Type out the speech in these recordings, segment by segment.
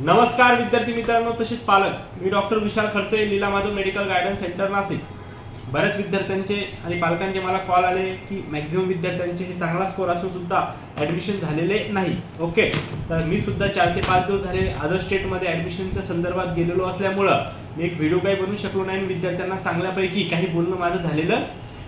नमस्कार विद्यार्थी मित्रांनो तसेच पालक. मी doctor Vishal Khadse Leela Madhav medical guidance centre Nashik. बऱ्याच विद्यार्थ्यांचे आणि पालकांचे मला कॉल आले की मॅक्झिमम विद्यार्थ्यांचे हे चांगला स्कोर असून सुद्धा ॲडमिशन झालेले नाही. ओके तर मी सुद्धा चार ते पाच दिवस झाले अदर स्टेटमध्ये ॲडमिशनच्या संदर्भात गेलेलो असल्यामुळं मी एक व्हिडिओ काही बनवू शकलो नाही आणि विद्यार्थ्यांना चांगल्यापैकी काही बोलणं माझं झालेलं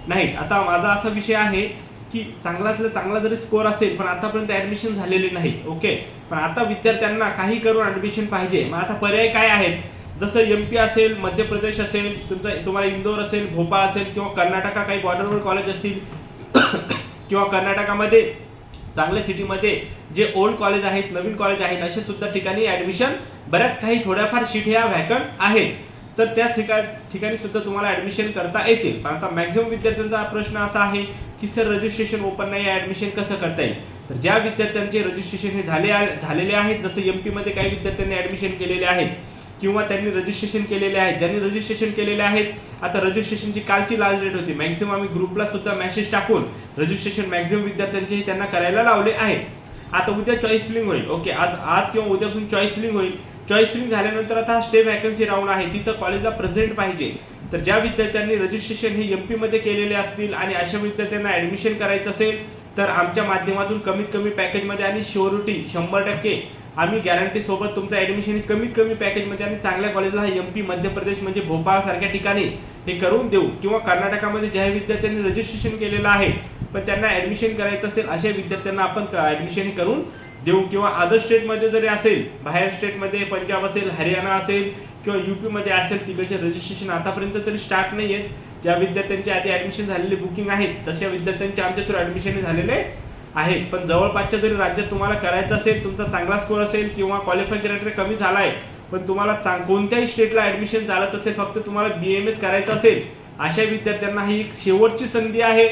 नाही आता माझा असा विषय आहे की चांगला असलं चांगला जरी स्कोअर असेल पण आतापर्यंत ऍडमिशन झालेले नाही ओके पण आता विद्यार्थ्यांना काही करून ऍडमिशन पाहिजे. मग आता पर्याय काय आहेत? जसं एम पी असेल मध्य प्रदेश असेल तुमचं तुम्हाला इंदोर असेल भोपाळ असेल किंवा कर्नाटका काही बॉर्डरवर कॉलेज असतील किंवा कर्नाटकामध्ये चांगल्या सिटीमध्ये जे ओल्ड कॉलेज आहेत नवीन कॉलेज आहेत असे सुद्धा ठिकाणी ऍडमिशन बऱ्याच काही थोड्याफार सीट ह्या व्हॅकंट आहेत. तर त्या ठिकाण ठिकाणी सुद्धा तुम्हाला ऍडमिशन करता येतील. पण आता मॅक्झिमम विद्यार्थ्यांचा प्रश्न असा आहे की सर रजिस्ट्रेशन ओपन नाही ऍडमिशन कसं करता येईल? तर ज्या विद्यार्थ्यांचे रजिस्ट्रेशन हे झाले झालेले आहेत जसं एम पी मध्ये काही विद्यार्थ्यांनी ऍडमिशन केलेले आहेत किंवा त्यांनी रजिस्ट्रेशन केलेले आहेत ज्यांनी रजिस्ट्रेशन केलेले आहेत आता रजिस्ट्रेशनची कालची लाल डेट होती. मॅक्झिमम आम्ही ग्रुपला सुद्धा मेसेज टाकून रजिस्ट्रेशन मॅक्झिमम विद्यार्थ्यांचे त्यांना करायला लावले आहे आता उद्या चॉईस फिलिंग होईल. ओके आज आज किंवा उद्यापासून चॉईस फिलिंग होईल. चॉईस फिलिंग झाल्यानंतर आता स्टे वॅकन्सी राऊंड आहे. तिथं कॉलेजला प्रेझेंट पाहिजे. तर ज्या विद्यार्थ्यांनी रजिस्ट्रेशन हे एम पीमध्ये केलेले असतील आणि अशा विद्यार्थ्यांना ॲडमिशन करायचं असेल तर आमच्या माध्यमातून कमीत कमी पॅकेजमध्ये आणि श्युरिटी शंभर टक्के आम्ही गॅरंटी सोबत तुमचं ॲडमिशन कमीत कमी पॅकेजमध्ये आणि चांगल्या कॉलेजला एम पी मध्य प्रदेश म्हणजे भोपाळसारख्या ठिकाणी हे करून देऊ. किंवा कर्नाटकामध्ये ज्या विद्यार्थ्यांनी रजिस्ट्रेशन केलेलं आहे पण त्यांना ॲडमिशन करायचं असेल अशा विद्यार्थ्यांना आपण ॲडमिशन करून देऊ किंवा अदर स्टेटमध्ये जरी असेल बाहेर स्टेटमध्ये पंजाब असेल हरियाणा असेल किंवा युपीमध्ये असेल तिकडचे रजिस्ट्रेशन आतापर्यंत तरी स्टार्ट नाही आहेत. ज्या विद्यार्थ्यांचे आधी ऍडमिशन झालेले बुकिंग आहेत तशा विद्यार्थ्यांचे आमच्या थ्रू ऍडमिशन झालेले आहे पण जवळपासच्या जरी राज्यात तुम्हाला करायचं असेल तुमचा चांगला स्कोर असेल किंवा क्वालिफाय क्रायटेरिया कमी झाला आहे पण तुम्हाला चांग- कोणत्याही स्टेटला ऍडमिशन चालत असेल फक्त तुम्हाला बी एम एस करायचं असेल अशा विद्यार्थ्यांना ही एक शेवटची संधी आहे.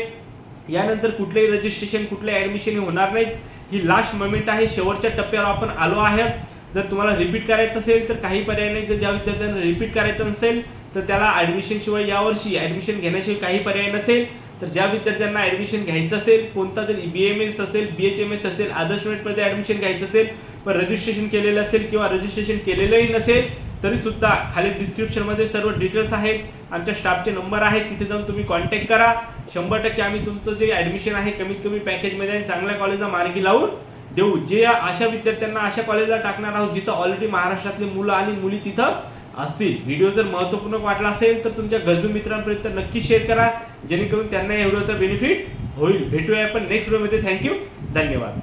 यानंतर कुठलेही रजिस्ट्रेशन कुठले ऍडमिशन होणार नाहीत. ही लास्ट मोमेंट आहे. शेवटच्या टप्प्यावर आपण आलो आहोत. जर तुम्हाला रिपीट करायचं असेल तर काही पर्याय नाही. जर ज्या विद्यार्थ्यांना रिपीट करायचं नसेल तर त्याला ऍडमिशन शिवाय यावर्षी ऍडमिशन घेण्याशिवाय काही पर्याय नसेल. तर ज्या विद्यार्थ्यांना ऍडमिशन घ्यायचं असेल कोणता जर बी एम एस असेल बी एच एम एस असेल आदर्श मेटमध्ये ऍडमिशन घ्यायचं असेल पण रजिस्ट्रेशन केलेलं असेल किंवा रजिस्ट्रेशन केलेलंही नसेल तरी सुद्धा खाली डिस्क्रिप्शनमध्ये सर्व डिटेल्स आहेत. आमच्या स्टाफचे नंबर आहेत. तिथे जाऊन तुम्ही कॉन्टॅक्ट करा. शंभर टक्के आम्ही तुमचं जे ऍडमिशन आहे कमीत कमी पॅकेजमध्ये आणि चांगल्या कॉलेजला मार्गी लावून देऊ. जे अशा विद्यार्थ्यांना अशा कॉलेजला टाकणार आहोत जिथं ऑलरेडी महाराष्ट्रातले मुलं आणि मुली तिथं असतील. व्हिडिओ जर महत्त्वपूर्ण वाटला असेल तर तुमच्या गरजू मित्रांपर्यंत नक्की शेअर करा. जेणेकरून त्यांना या व्हिडिओचा बेनिफिट होईल. भेटूया आपण नेक्स्ट व्हिडिओमध्ये थँक्यू धन्यवाद.